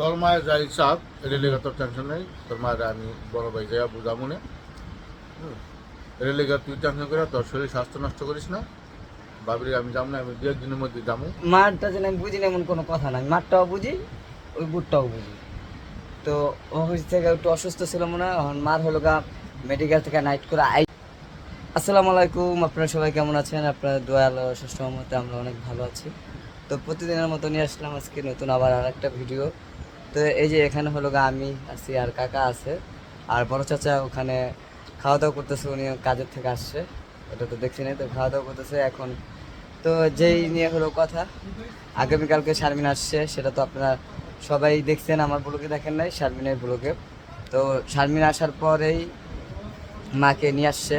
তোর মায়ের যাই চাপ লেগে তোর টেনশন নেই। তোর মায়ের আমি বড় ভাই যাইয়া বুঝা মনে এটা লেগে তুই টেনশন করে তোর শরীর স্বাস্থ্য নষ্ট করিস না। বাবরি, আমি যাম না, আমি দু একদিনের মধ্যে যাব। মারটা যেন আমি বুঝি না, এমন কোনো কথা নাই মারটাও বুঝি, ওই বুটটাও বুঝি। তো ও থেকে একটু অসুস্থ ছিল মনে হয় মার হলো গা মেডিকেল থেকে নাইট করে আই আসসালামু আলাইকুম, আপনারা সবাই কেমন আছেন? আপনারা দোয়া আল্লাহ ষষ্ঠ মতে আমরা অনেক ভালো আছি। তো প্রতিদিনের মতো নিয়ে আসলাম আজকে নতুন আবার আর একটা ভিডিও তো এই যে এখানে হলো গা, আমি আছি আর কাকা আছে। আর বড় চাচা ওখানে খাওয়া দাওয়া করতেছে, উনি কাজের থেকে আসছে। ওটা তো দেখছি না তো খাওয়া দাওয়া করতেছে এখন। তো যেই নিয়ে হলো কথা, আগামীকালকে শারমিন আসছে, সেটা তো আপনারা সবাই দেখছেন, আমার ব্লগে দেখেন নাই, শারমিনের ব্লগে। তো শারমিন আসার পরেই মাকে নিয়ে আসছে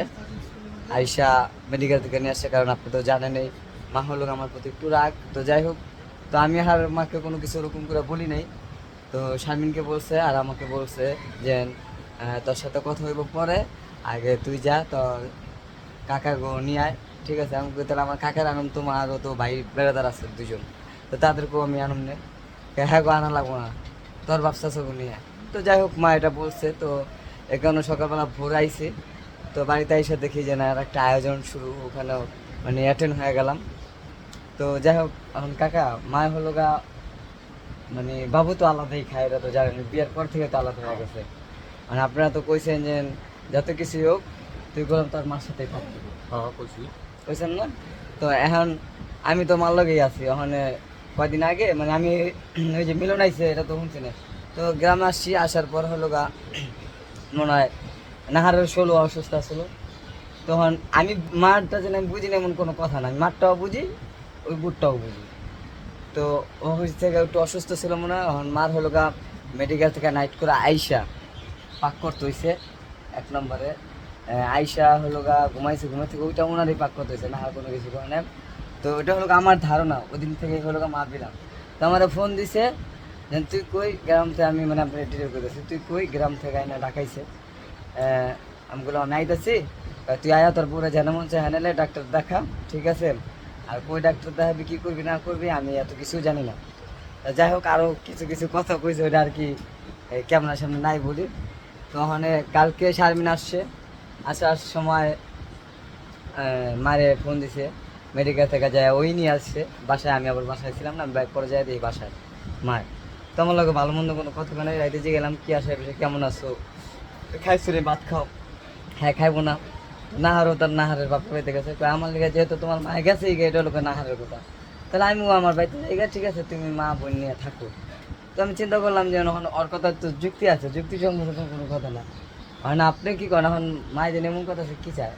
আয়সা মেডিকেল থেকে নিয়ে আসছে, কারণ আপনি তো জানেনই মা হলো আমার প্রতি একটু রাগ। তো যাই হোক, তো আমি আর মাকে কোনো কিছু ওরকম করে বলি নাই। তো শারমিনকে বলছে আর আমাকে বলছে যে তোর সাথে কথা হইব পরে, আগে তুই যা, তোর কাকা গো নিয়ে আয়, ঠিক আছে? আমি তাহলে আমার কাকার আনন্দ, তোমার তো ভাই বেড়াদার আছে দুজন। তো তাদেরকেও আমি আনন্দ নেই হ্যাঁ গো, আনা লাগবো না। তোর ব্যবসা সব নিয়ে। তো যাই হোক, মা এটা বলছে, তো এখানে সকালবেলা ভোর আইছে। তো বাড়িতে এসে দেখি যে, না একটা আয়োজন শুরু, ওখানেও মানে অ্যাটেন্ড হয়ে গেলাম। তো যাই হোক, এখন কাকা, মা হলো গা মানে বাবু তো আলাদাই খায় এটা তো জানেন বিয়ের পর থেকে তো আলাদা হয়ে গেছে। মানে আপনারা তো কইছেন যে যত কিছু হোক তুই বললাম তোর মার সাথে থাকবি হ্যাঁ কইছি। বুঝছেন না? তো এখন আমি তো মার লগেই আছি ওখানে কয়দিন আগে মানে আমি ওই যে মিলন আইছে এটা তো শুনছি না। তো গ্রামে আসছি আসার পর হলো গা মনে হয় নাহারের ষোলো অসুস্থ আসলো তখন আমি মারটা যেন আমি বুঝি না এমন কোনো কথা নাই। মারটাও বুঝি ওই বুটটাও বুঝি। তো ও থেকে একটু অসুস্থ ছিল মনে হয় মার হলো গা মেডিকেল থেকে নাইট করে আইসা। পাক করতে হইছে, এক নম্বরে। আইসা হলো গা, ঘুমাইছে ঘুমাই থেকে ওইটা ওনারই পাক করতে হয়েছে না আর কোনো কিছু করে তো ওটা হলো আমার ধারণা ওই দিন থেকে হলো গা মা দিলাম তো আমার ফোন দিছে যে তুই কই গ্রাম থেকে আমি মানে আপনার ডিটেল করে দিচ্ছি তুই কই গ্রাম থেকে আইনা ডাকাইছে? আমি বললাম, আমি আইতাছি। তুই আয়া তোর পুরো জানা মন চাই হ্যানেলে ডাক্তার দেখা ঠিক আছে? আর কই ডাক্তার দেখাবি, কি করবি, না করবি, আমি এত কিছু জানি না। যাই হোক আরও কিছু কিছু কথা কইছে, ওটা আর কি ক্যামেরার সামনে নাই বলি। তো ওখানে কালকে শারমিন আসছে। আসার সময় মারে ফোন দিছে মেডিকেল থেকে যায়, ওই নিয়ে আসছে। বাসায় আমি আবার বাসায় ছিলাম না ব্যাগ করে যাই দিই বাসায়, মায়ের। তো আমার লোক ভালো মন্দ কোনো কথা নাই, রাইতে যে গেলাম, কি আসে কেমন আছো? খাইছো রে, ভাত খাও। হ্যাঁ খাইবো না। নাহারও তার নাহারের বাপ বাড়িতে গেছে আমার লিগে যেহেতু তোমার মা গেছে এটা লোকের নাহারের কথা। তাহলে আমিও আমার বাড়িতে যাই গা, ঠিক আছে তুমি মা বোন নিয়ে থাকো। তো আমি চিন্তা করলাম যে এখন ওর কথা তো যুক্তি আছে যুক্তি তো কোনো কথা না। হয় না আপনি কি করেন? এখন মায়ের জন্য এমন কথা আছে কি চায়?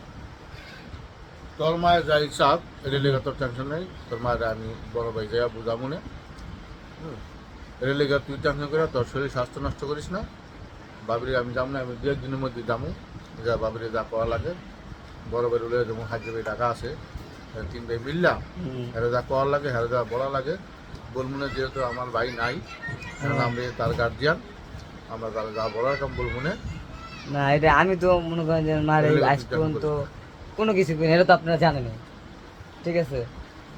তোর মায়ের যাই চাপ এটা লেগে তোর টেনশন নেই। তোর মায়ের আমি বড় ভাই যাইয়া বুঝা মনে এটা লেগে তুই টেনশন করে তোর শরীর স্বাস্থ্য নষ্ট করিস না। বাবরি আমি যাম না আমি দু একদিনের মধ্যে যাব। যা বাবরি যা করা লাগে। বড় ভাই রুলে যেমন হাজির ভাই টাকা আছে তিন ভাই মিললাম। হ্যাঁ যা করার লাগে যা বলা লাগে। বলমুনে যেহেতু আমার ভাই নাই আমি তার গার্জিয়ান আমরা তার যা বলার কাম বলমুনে। না এটা আমি তো মনে করেন যে মার এই আজ পর্যন্ত কোনো কিছু করি এটা তো আপনারা জানেন ঠিক আছে?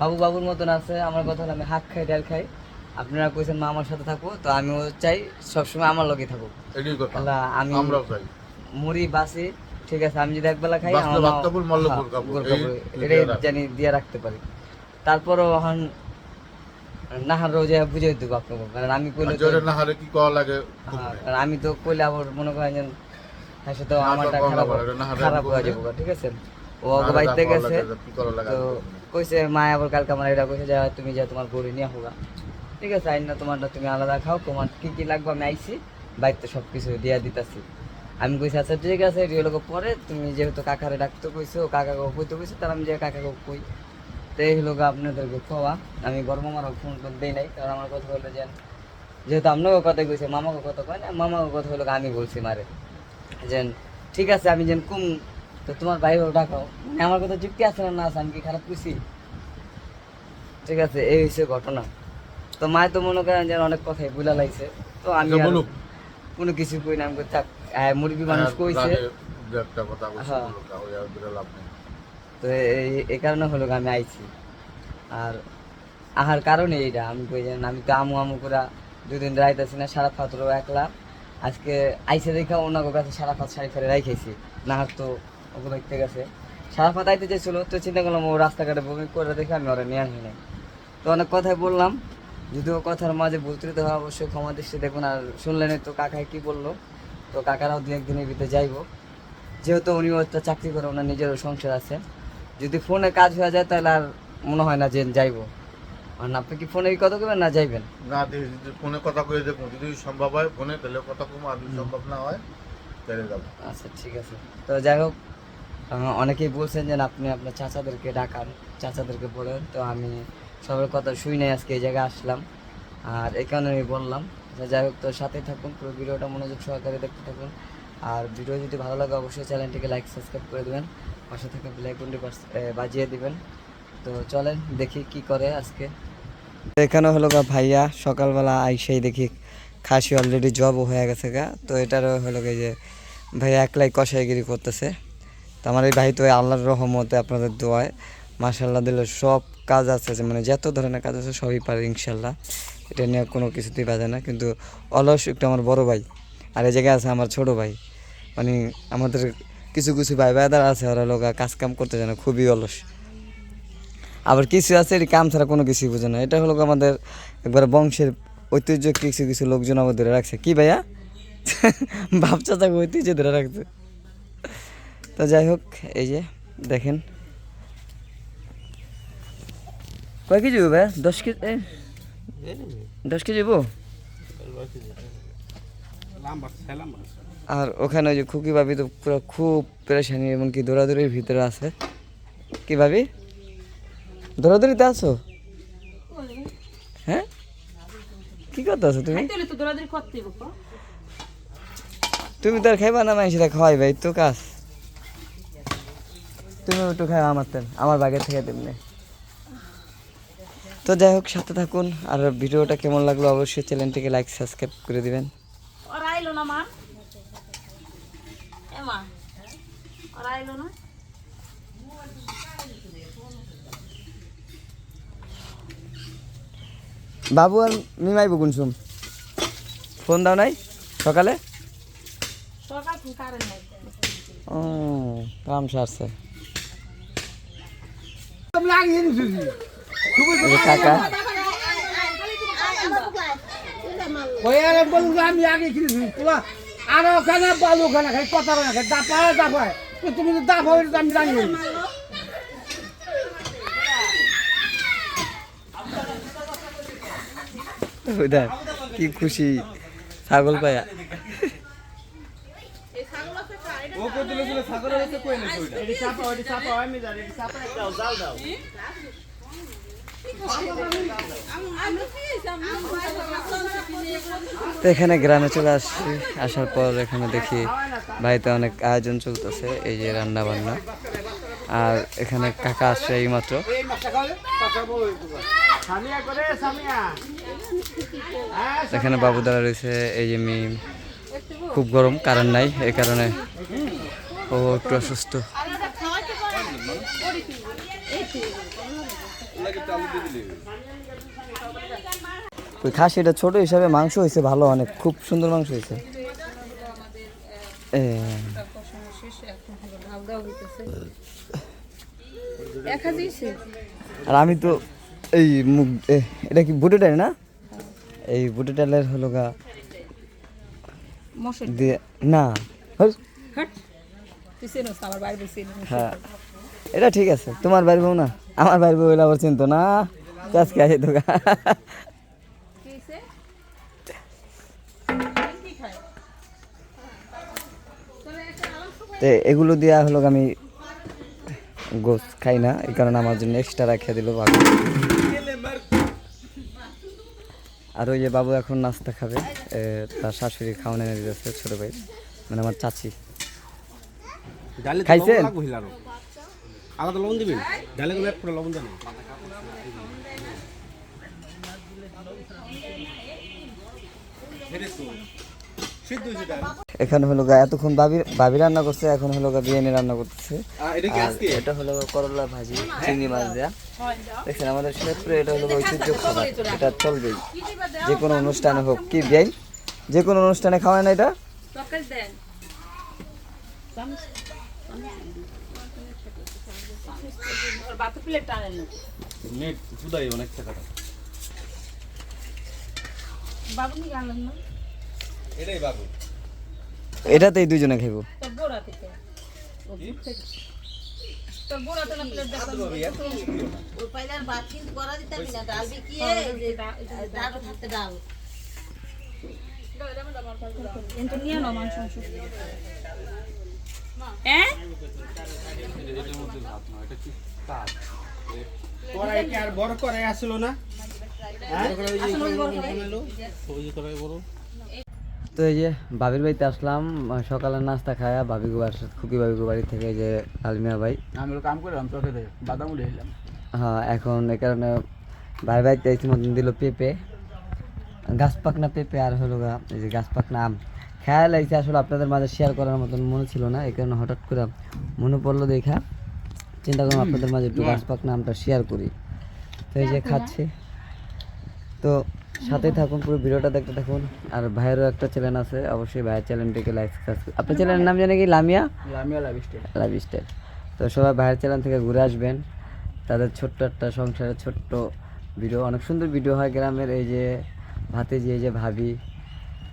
বাবু বাবুর মতন আছে আমার কথা আমি হাত খাই ডাল খাই। আপনারা কইছেন মা আমার সাথে থাকব তো আমিও চাই সবসময় আমার লগে থাকুক। আমি মুড়ি বাসি ঠিক আছে আমি যদি একবেলা খাই কাপড়, হ্যাঁ, এটাই জানি দিয়ে রাখতে পারি। তারপরও এখন নাহার রোজে বুঝে দেবো আপনাকে কারণ আমি কইলে আর জোরে না কি লাগে হ্যাঁ, আমি তো কইলে আবার মনে করেন হ্যাঁ তো আমারটা খারাপ খারাপ হয়ে যাব ঠিক আছে? ও করা গেছে তো কইছে মা আবার কালকে আমার এটা কইছে যে তুমি যা তোমার গরু নিয়ে হোগা ঠিক আছে আইন না তোমারটা তুমি আলাদা খাও তোমার কি কি লাগবে আমি আইছি বাড়িতে সব কিছু দিয়া দিতাছি। আমি কইছি আচ্ছা ঠিক আছে রিয়েলকে পরে তুমি যেহেতু কাকারে ডাকতে কইছো কাকাকে কইতে কইছো তাহলে আমি যে কাকাকে কই। তো এই হলো আপনাদেরকে খাওয়া আমি বড় মামারও ফোন টোন দেই নাই কারণ আমার কথা হলো যে যেহেতু আপনাকে কথা কইছে মামাকে কথা কয় না মামাকে কথা হলো আমি বলছি মারে যে ঠিক আছে আমি যেন কুম তো তোমার ভাই ডাকাও মানে আমার কথা যুক্তি আছে না আছে আমি কি খারাপ কইছি? ঠিক আছে এই হচ্ছে ঘটনা। তো মায় তো মনে করেন যেন অনেক কথাই বুলা লাগছে। তো আমি আচ্ছা। কোনো কিছু কই না আমি থাক মুরগি মানুষ হ্যাঁ, কইছে। একটা কথা হ্যাঁ। লাভ নেই। তো এই কারণে হলো আমি আইছি। আর আহার কারণে আমি কই আমি তো আমু আমু করে দুদিন রাইতেছি না সারা পাত্র একলা। আজকে আইসে দেখা কাছে সারা শাড়ি ফেলে রাইখেছি না হাত তো ওকে দেখতে গেছে। সারা পাত আইতে চাইছিল তো চিন্তা করলাম ও রাস্তাঘাটে বমি করে দেখে আমি ওরা নিয়ে আসি নাই। তো অনেক কথাই বললাম যদিও কথার মাঝে ভুল ত্রুটি হয় অবশ্যই ক্ষমা দৃষ্টি দেখুন আর শুনলেন তো কাকাই কি বলল। তো কাকারাও দু একদিনের ভিতরে যাইবো। যেহেতু উনিও একটা চাকরি করে ওনার নিজেরও সংসার আছে। যদি ফোনে কাজ হয়ে যায় তাহলে আর মনে হয় না যে যাইবো। আর আপনি কি ফোনে কথা করবেন না যাইবেন? না ফোনে কথা কয়ে দেখুন যদি সম্ভব হয় ফোনে তাহলে কথা কম আর যদি সম্ভব না হয় তাহলে যাব। আচ্ছা ঠিক আছে। তো যাই হোক অনেকেই বলছেন যে আপনি আপনার চাচাদেরকে ডাকান চাচাদেরকে বলেন। তো আমি সবার কথা শুই নাই আজকে এই জায়গায় আসলাম। আর এই কারণে আমি বললাম যাই হোক, তো সাথে থাকুন, পুরো ভিডিওটা মনোযোগ সহকারে দেখতে থাকুন। আর ভিডিও যদি ভালো লাগে, অবশ্যই চ্যানেলটিকে লাইক সাবস্ক্রাইব করে দেবেন। পাশে থেকে বেলাইকনটি বাজিয়ে দিবেন। তো চলেন দেখি কি করে আজকে। এখানে হলো গা ভাইয়া, সকালবেলা আইসাই দেখি খাসি অলরেডি জবও হয়ে গেছে গা। তো এটারও হলো গা যে ভাইয়া একলাই কষাইগিরি করতেছে। তো আমার এই ভাই তো আল্লাহর রহমতে আপনাদের দোয়ায় মার্শাল্লাহ দিলে সব কাজ আছে মানে যত ধরনের কাজ আছে সবই পারে ইনশাল্লাহ এটা নিয়ে কোনো কিছুতেই বাজে না। কিন্তু অলস একটু আমার বড় ভাই, আর এই জায়গায় আছে আমার ছোট ভাই। মানে আমাদের কিছু কিছু ভাই ভাইদার আছে, ওরা লোক কাজ কাম করতে জানে, খুবই অলস। আবার কিছু আছে, এটি কাম ছাড়া কোনো কিছুই বোঝে না। এটা হলো আমাদের একবার বংশের ঐতিহ্য কিছু কিছু লোকজন আবার ধরে রাখছে। কি ভাইয়া? বাপ চাচাকে ঐতিহ্য ধরে রাখছে। তো যাই হোক, এই যে দেখেন। কয় কেজি ভাইয়া? দশ কেজি? দশ কেজি হব আর ওখানে ওই যে খুকি ভাবি তো পুরো খুব পেরেশানি এমনকি দৌড়াদৌড়ির ভিতরে আছে। কি ভাবি? দৌড়াদৌড়িতে আছো? হ্যাঁ? কি করতে আছো তুমি তুমি তো আর খাইবা না মানুষেরা খাওয়াই ভাই তো কাজ। তুমি একটু খাই আমার তেন আমার বাগের থেকে তেমনি তো যাই হোক সাথে থাকুন। আর ভিডিওটা কেমন লাগল অবশ্যই চ্যানেলটিকে লাইক সাবস্ক্রাইব করে দিবেন। বাবু আর মিমাই বকুন শুন ফোন দাও নাই সকালে? ও কাম সারছে। কাকা। আমি আগে কিনেছি তোলা আর ওখানে বালু ওখানে খাই কথা না খাই দাপায় দাপায় তো তুমি তো এটা তো আমি জানি। না। কি খুশি ছাগল পায়া। তো এখানে গ্রামে চলে আসছি। আসার পর এখানে দেখি বাড়িতে অনেক আয়োজন চলতেছে, এই যে রান্না বান্না আর এখানে কাকা আসছে এই মাত্র এখানে বাবু দাঁড়া রয়েছে, এই যে খুব গরম কারণ নাই, এই কারণে ও একটু অসুস্থ। ওই খাসিটা ছোট হিসাবে মাংস হয়েছে ভালো অনেক খুব সুন্দর মাংস হয়েছে। আর আমি তো এই এ, এটা কি বুটে ডাল না? এই বুটে ডালের হলো গা দিয়ে না বসে হ্যাঁ এটা ঠিক আছে তোমার বাড়ি বউ না? আমার ভাই বউ আবার চিনতো না। আজকে আসে তো তো এগুলো দেওয়া হলো আমি গোস খাই না এই কারণে আমার জন্য এক্সট্রা রাখিয়ে দিল বাবু আর ওই যে বাবু এখন নাস্তা খাবে তার শাশুড়ি খাওয়ানো এনে দিয়েছে ছোট ভাই মানে আমার চাচি। খাইছেন? লবণ লাগবো হিল আরও। আলাদা লবণ দিবেন ডালে গুলো এক করে লবণ দেন এখানে হলো গা এতক্ষণ বাবি বাবি রান্না করছে এখন হলো গা বিরিয়ানি রান্না করতেছে। আর এটা হলো করলা ভাজি চিংড়ি মাছ দেয়া। হয় দেখছেন আমাদের শেরপুরে এটা হলো ঐতিহ্য খাবার এটা চলবেই। যে কোনো অনুষ্ঠানে হোক কি বিয়াই? যে কোনো অনুষ্ঠানে খাওয়ায় না এটা? দেন। ওর বাতো প্লেট টানেন না। নেট সুদাই অনেক টাকাটা। বাবু নিয়ে আনলেন না? এটাই বাবু। এটাতেই দুজনে খাইবো। তোর গোড়া থেকে। তো না প্লেট দেখলাম ওই পাইলার ভাত করা দিতাম না ডাল বিকিয়ে ডাল থাকতে ডাল। কিন্তু নিয়ে নাও মাংস মাংস। হ্যাঁ? আর বড় কড়াই আসলো না। হ্যাঁ? তো এই যে বাবির বাড়িতে আসলাম আহ, সকালের নাস্তা খায়া বাবি গো বাসা খুকি বাবি গো বাড়ি থেকে যে আলমিয়া ভাই। আমি কাম করলাম তোকে বাদাম এলাম। হ্যাঁ এখন এই কারণে ভাই বাড়িতে এই মতন দিল পেঁপে। গাছ পাকনা পেঁপে আর হলো গা এই যে গাছ পাকনা আম। খেয়াল লাগছে আসলে আপনাদের মাঝে শেয়ার করার মতন মনে ছিল না এই কারণে হঠাৎ করে মনে পড়ল দেখা। চিন্তা করলাম আপনাদের মাঝে একটু গাছ পাকনা আমটা শেয়ার করি। তো এই যে খাচ্ছে। তো সাথে থাকুন পুরো ভিডিওটা দেখতে থাকুন। আর ভাইয়েরও একটা চ্যানেল আছে অবশ্যই ভাইয়ের চ্যানেলটিকে লাইক সাবস্ক্রাইব আপনার চ্যানেলের নাম জানে কি? লামিয়া? আমি লাভ স্টেট লাইফ স্টাইল তো সবাই ভাইয়ের চ্যানেল থেকে ঘুরে আসবেন। তাদের ছোট্ট একটা সংসারের ছোট্ট ভিডিও। অনেক সুন্দর ভিডিও হয় গ্রামের এই যে ভাতিজি এই যে ভাবি।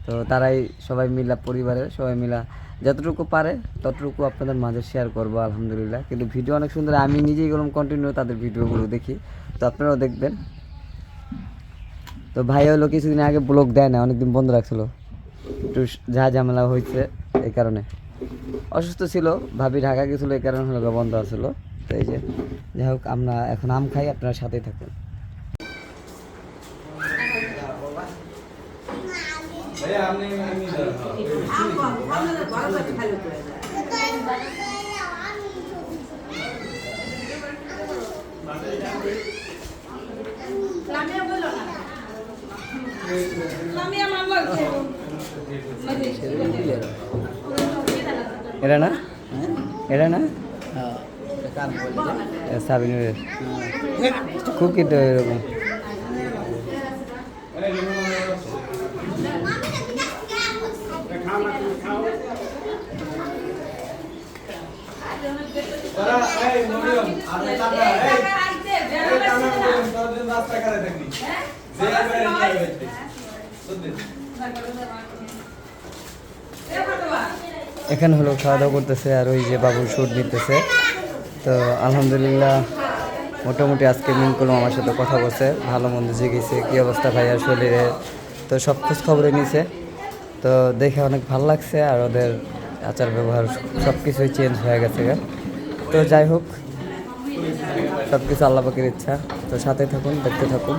তো তারাই সবাই মিলা পরিবারের সবাই মিলা যতটুকু পারে ততটুকু আপনাদের মাঝে শেয়ার করব, আলহামদুলিল্লাহ। কিন্তু ভিডিও অনেক সুন্দর, আমি নিজেই গেলাম কন্টিনিউ তাদের ভিডিওগুলো দেখি। তো আপনারাও দেখবেন। তো ভাই হলো কিছুদিন আগে ব্লগ দেয় না অনেকদিন বন্ধ রাখছিল। একটু যা ঝামেলা হয়েছে এই কারণে। অসুস্থ ছিল, ভাবি ঢাকা গেছিল, এই কারণে হলো বন্ধ আসলো তো এই যে, যাই হোক, আমরা এখন আম খাই, আপনারা সাথেই থাকুন লামিয়া বলল না লামিয়া মানলো এটা না এটা না সাবিনের কুকি তো এরকম এখানে হলো খাওয়া দাওয়া করতেছে আর ওই যে বাবুর শুট নিতেছে। তো আলহামদুলিল্লাহ মোটামুটি আজকে মিন করলাম আমার সাথে কথা বলছে ভালো মন্দ জিগেছে কী অবস্থা ভাইয়ার শরীরে? তো সব খোঁজ খবরে নিছে। তো দেখে অনেক ভালো লাগছে আর ওদের আচার ব্যবহার সব কিছুই চেঞ্জ হয়ে গেছে গা। তো যাই হোক সব কিছু আল্লাহ পাকের ইচ্ছা। তো সাথে থাকুন দেখতে থাকুন।